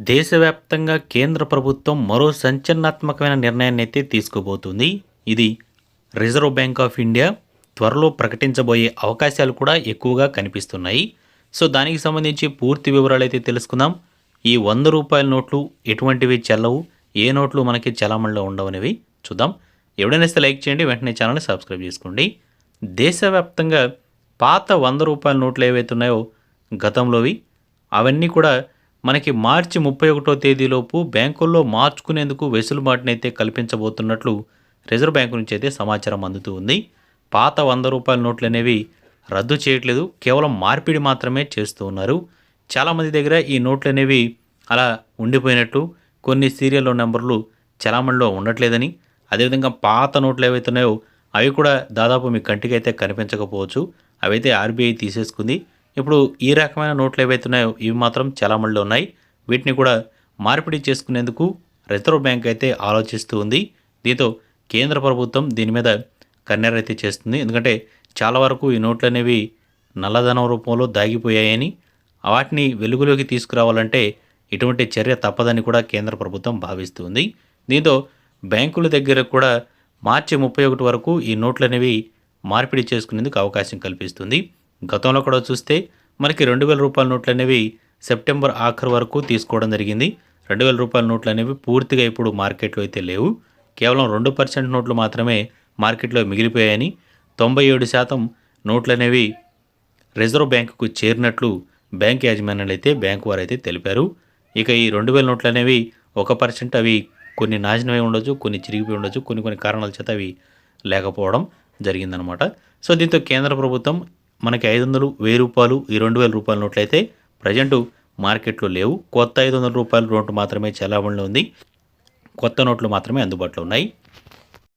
దేశవ్యాప్తంగా కేంద్ర ప్రభుత్వం మరో సంచలనాత్మకమైన నిర్ణయాన్ని అయితే తీసుకోబోతుంది ఇది రిజర్వ్ బ్యాంక్ ఆఫ్ ఇండియా త్వరలో ప్రకటించబోయే అవకాశాలు కూడా ఎక్కువగా కనిపిస్తున్నాయి. సో దానికి సంబంధించి పూర్తి వివరాలు అయితే తెలుసుకుందాం. ఈ వంద రూపాయల నోట్లు ఎటువంటివి చెల్లవు? ఏ నోట్లు మనకి చలామణిలో ఉండవనేవి? చూద్దాం. ఎవడైనా లైక్ చేయండి వెంటనే ఛానల్ని సబ్స్క్రైబ్ చేసుకోండి. దేశవ్యాప్తంగా పాత వంద రూపాయల నోట్లు ఏవైతే ఉన్నాయో గతంలోవి అవన్నీ కూడా మనకి మార్చి ముప్పై ఒకటో తేదీలోపు బ్యాంకుల్లో మార్చుకునేందుకు వెసులుబాటునైతే కల్పించబోతున్నట్లు రిజర్వ్ బ్యాంకు నుంచి అయితే సమాచారం అందుతూ ఉంది. పాత వంద రూపాయల నోట్లు అనేవి రద్దు చేయట్లేదు. కేవలం మార్పిడి మాత్రమే చేస్తూ ఉన్నారు. చాలామంది దగ్గర ఈ నోట్లు అనేవి అలా ఉండిపోయినట్టు కొన్ని సీరియల్ నెంబర్లు చలామణిలో ఉండట్లేదని అదేవిధంగా పాత నోట్లు ఏవైతున్నాయో అవి కూడా దాదాపు మీ కంటికి అయితే కనిపించకపోవచ్చు. అవైతే ఆర్బీఐ తీసేసుకుంది. ఇప్పుడు ఈ రకమైన నోట్లు ఏవైతే ఉన్నాయో ఇవి మాత్రం చలామణిలో ఉన్నాయి. వీటిని కూడా మార్పిడి చేసుకునేందుకు రిజర్వ్ బ్యాంక్ అయితే ఆలోచిస్తూ ఉంది. దీంతో కేంద్ర ప్రభుత్వం దీని మీద కన్నెర అయితే చేస్తుంది. ఎందుకంటే చాలా వరకు ఈ నోట్లు అనేవి నల్లధనం రూపంలో దాగిపోయాయని వాటిని వెలుగులోకి తీసుకురావాలంటే ఇటువంటి చర్య తప్పదని కూడా కేంద్ర ప్రభుత్వం భావిస్తుంది దీంతో బ్యాంకుల దగ్గర కూడా మార్చి ముప్పై ఒకటి వరకు ఈ నోట్లు అనేవి మార్పిడి చేసుకునేందుకు అవకాశం కల్పిస్తుంది. గతంలో కూడా చూస్తే మనకి రెండు వేల రూపాయల నోట్లు అనేవి సెప్టెంబర్ ఆఖరు వరకు తీసుకోవడం జరిగింది. రెండు వేల రూపాయల నోట్లు అనేవి పూర్తిగా ఇప్పుడు మార్కెట్లో అయితే లేవు. కేవలం రెండు పర్సెంట్ నోట్లు మాత్రమే మార్కెట్లో మిగిలిపోయాయని తొంభై ఏడు శాతం నోట్లు అనేవి రిజర్వ్ బ్యాంకుకు చేరినట్లు బ్యాంక్ యాజమాన్యాలు అయితే బ్యాంకు వారు అయితే తెలిపారు. ఇక ఈ రెండు వేల నోట్లు అనేవి ఒక పర్సెంట్ అవి కొన్ని నాశనమై ఉండొచ్చు కొన్ని చిరిగిపోయి ఉండొచ్చు కొన్ని కొన్ని కారణాల చేత అవి లేకపోవడం జరిగిందనమాట. సో దీంతో కేంద్ర ప్రభుత్వం మనకి ఐదు వందలు వెయ్యి రూపాయలు ఈ రెండు వేల రూపాయల నోట్లు అయితే ప్రజెంటు మార్కెట్లో లేవు. కొత్త ఐదు వందల రూపాయల నోటు మాత్రమే చలామణిలో ఉంది. కొత్త నోట్లు మాత్రమే అందుబాటులో ఉన్నాయి.